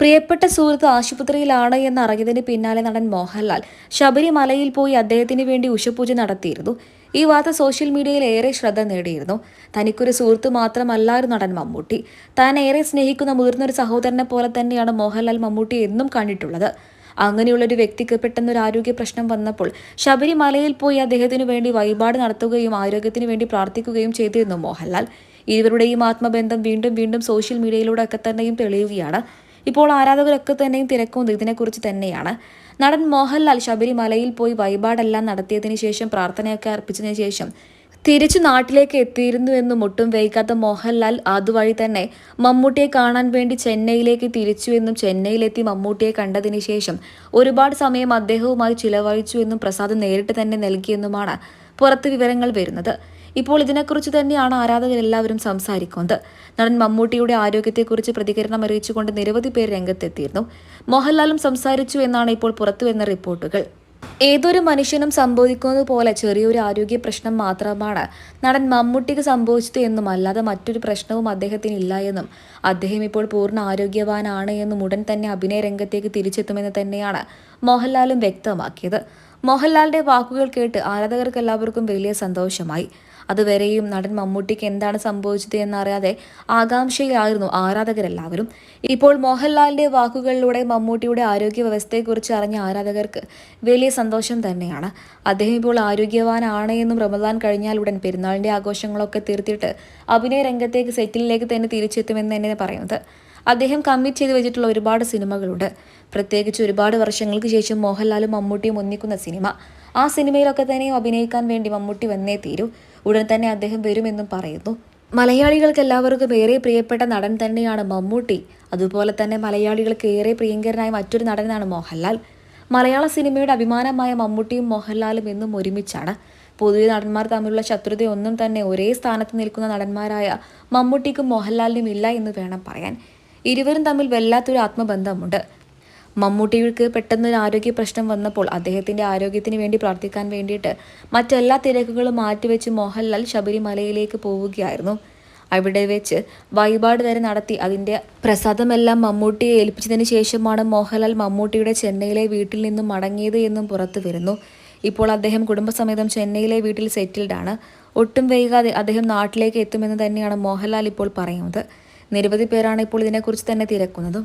പ്രിയപ്പെട്ട സുഹൃത്ത് ആശുപത്രിയിലാണ് എന്ന് അറിഞ്ഞതിന് പിന്നാലെ നടൻ മോഹൻലാൽ ശബരിമലയിൽ പോയി അദ്ദേഹത്തിന് വേണ്ടി ഉഷപൂജ നടത്തിയിരുന്നു. ഈ വാർത്ത സോഷ്യൽ മീഡിയയിൽ ഏറെ ശ്രദ്ധ നേടിയിരുന്നു. തനിക്കൊരു സുഹൃത്ത് മാത്രമല്ലായിരുന്നു നടൻ മമ്മൂട്ടി. താൻ ഏറെ സ്നേഹിക്കുന്ന മുതിർന്നൊരു സഹോദരനെ പോലെ തന്നെയാണ് മോഹൻലാൽ മമ്മൂട്ടി എന്നും കണ്ടിട്ടുള്ളത്. അങ്ങനെയുള്ളൊരു വ്യക്തിക്ക് പെട്ടെന്നൊരു ആരോഗ്യ പ്രശ്നം വന്നപ്പോൾ ശബരിമലയിൽ പോയി അദ്ദേഹത്തിനു വേണ്ടി വഴിപാട് നടത്തുകയും ആരോഗ്യത്തിന് വേണ്ടി പ്രാർത്ഥിക്കുകയും ചെയ്തിരുന്നു മോഹൻലാൽ. ഇരുവരുടെയും ആത്മബന്ധം വീണ്ടും വീണ്ടും സോഷ്യൽ മീഡിയയിലൂടെ ഒക്കെ തന്നെയും തെളിയുകയാണ്. ഇപ്പോൾ ആരാധകരൊക്കെ തന്നെയും തിരക്കുന്നത് ഇതിനെക്കുറിച്ച് തന്നെയാണ്. നടൻ മോഹൻലാൽ ശബരിമലയിൽ പോയി വഴിപാടെല്ലാം നടത്തിയതിനു ശേഷം പ്രാർത്ഥനയൊക്കെ അർപ്പിച്ചതിനു ശേഷം തിരിച്ചു നാട്ടിലേക്ക് എത്തിയിരുന്നു എന്നും ഒട്ടും വൈകാത്ത മോഹൻലാൽ അതുവഴി തന്നെ മമ്മൂട്ടിയെ കാണാൻ വേണ്ടി ചെന്നൈയിലേക്ക് തിരിച്ചു എന്നും ചെന്നൈയിലെത്തി മമ്മൂട്ടിയെ കണ്ടതിന് ശേഷം ഒരുപാട് സമയം അദ്ദേഹവുമായി ചിലവഴിച്ചു എന്നും പ്രസാദ് നേരിട്ട് തന്നെ നൽകിയെന്നുമാണ് പുറത്ത് വിവരങ്ങൾ വരുന്നത്. ഇപ്പോൾ ഇതിനെക്കുറിച്ച് തന്നെയാണ് ആരാധകരെല്ലാവരും സംസാരിക്കുന്നത്. നടൻ മമ്മൂട്ടിയുടെ ആരോഗ്യത്തെക്കുറിച്ച് പ്രതികരണം അറിയിച്ചുകൊണ്ട് നിരവധി പേർ രംഗത്തെത്തിയിരുന്നു. മോഹൻലാലും സംസാരിച്ചു എന്നാണ് ഇപ്പോൾ പുറത്തുവന്ന റിപ്പോർട്ടുകൾ. ഏതൊരു മനുഷ്യനും സംഭവിക്കുന്നത് പോലെ ചെറിയൊരു ആരോഗ്യ പ്രശ്നം മാത്രമാണ് നടൻ മമ്മൂട്ടിക്ക് സംഭവിച്ചത് എന്നും അല്ലാതെ മറ്റൊരു പ്രശ്നവും അദ്ദേഹത്തിന് ഇല്ല എന്നും. അദ്ദേഹം ഇപ്പോൾ പൂർണ ആരോഗ്യവാനാണ് എന്നും ഉടൻ തന്നെ അഭിനയ രംഗത്തേക്ക് തിരിച്ചെത്തുമെന്ന് തന്നെയാണ് മോഹൻലാലും വ്യക്തമാക്കിയത്. മോഹൻലാലിന്റെ വാക്കുകൾ കേട്ട് ആരാധകർക്ക് എല്ലാവർക്കും വലിയ സന്തോഷമായി. അതുവരെയും നടൻ മമ്മൂട്ടിക്ക് എന്താണ് സംഭവിച്ചത് എന്നറിയാതെ ആകാംക്ഷയിലായിരുന്നു ആരാധകരെല്ലാവരും. ഇപ്പോൾ മോഹൻലാലിന്റെ വാക്കുകളിലൂടെ മമ്മൂട്ടിയുടെ ആരോഗ്യ വ്യവസ്ഥയെക്കുറിച്ച് അറിഞ്ഞ ആരാധകർക്ക് വലിയ സന്തോഷം തന്നെയാണ്. അദ്ദേഹം ഇപ്പോൾ ആരോഗ്യവാനാണ് എന്നും റമദാൻ കഴിഞ്ഞാൽ ഉടൻ പെരുന്നാളിന്റെ ആഘോഷങ്ങളൊക്കെ തീർത്തിട്ട് അഭിനയ രംഗത്തേക്ക് സെറ്റിലേക്ക് തന്നെ തിരിച്ചെത്തുമെന്ന് തന്നെ പറയുന്നത്. അദ്ദേഹം കമ്മിറ്റ് ചെയ്ത് വെച്ചിട്ടുള്ള ഒരുപാട് സിനിമകളുണ്ട്. പ്രത്യേകിച്ച് ഒരുപാട് വർഷങ്ങൾക്ക് ശേഷം മോഹൻലാലും മമ്മൂട്ടിയും ഒന്നിക്കുന്ന സിനിമ. ആ സിനിമയിലൊക്കെ തന്നെ അഭിനയിക്കാൻ വേണ്ടി മമ്മൂട്ടി വന്നേ തീരൂ. ഉടൻ തന്നെ അദ്ദേഹം വരുമെന്നും പറയുന്നു. മലയാളികൾക്ക് എല്ലാവർക്കും ഏറെ പ്രിയപ്പെട്ട നടൻ തന്നെയാണ് മമ്മൂട്ടി. അതുപോലെ തന്നെ മലയാളികൾക്ക് ഏറെ പ്രിയങ്കരനായ മറ്റൊരു നടനാണ് മോഹൻലാൽ. മലയാള സിനിമയുടെ അഭിമാനമായ മമ്മൂട്ടിയും മോഹൻലാലും എന്നും ഒരുമിച്ചാണ്. പൊതുവെ നടന്മാർ തമ്മിലുള്ള ശത്രുതയൊന്നും തന്നെ ഒരേ സ്ഥാനത്ത് നിൽക്കുന്ന നടന്മാരായ മമ്മൂട്ടിക്കും മോഹൻലാലിനും ഇല്ല എന്ന് വേണം പറയാൻ. ഇരുവരും തമ്മിൽ വല്ലാത്തൊരു ആത്മബന്ധമുണ്ട്. മമ്മൂട്ടിക്ക് പെട്ടെന്നൊരു ആരോഗ്യ പ്രശ്നം വന്നപ്പോൾ അദ്ദേഹത്തിന്റെ ആരോഗ്യത്തിന് വേണ്ടി പ്രാർത്ഥിക്കാൻ വേണ്ടിയിട്ട് മറ്റെല്ലാ തിരക്കുകളും മാറ്റിവെച്ച് മോഹൻലാൽ ശബരിമലയിലേക്ക് പോവുകയായിരുന്നു. അവിടെ വെച്ച് വഴിപാട് വരെ നടത്തി അതിന്റെ പ്രസാദമെല്ലാം മമ്മൂട്ടിയെ ഏൽപ്പിച്ചതിന് ശേഷമാണ് മോഹൻലാൽ മമ്മൂട്ടിയുടെ ചെന്നൈയിലെ വീട്ടിൽ നിന്നും മടങ്ങിയത് എന്നും പുറത്തു വരുന്നു. ഇപ്പോൾ അദ്ദേഹം കുടുംബസമേതം ചെന്നൈയിലെ വീട്ടിൽ സെറ്റിൽഡാണ്. ഒട്ടും വൈകാതെ അദ്ദേഹം നാട്ടിലേക്ക് എത്തുമെന്ന് തന്നെയാണ് മോഹൻലാൽ ഇപ്പോൾ പറയുന്നത്. നിരവധി പേരാണ് ഇപ്പോൾ ഇതിനെക്കുറിച്ച് തന്നെ തിരക്കുന്നതും.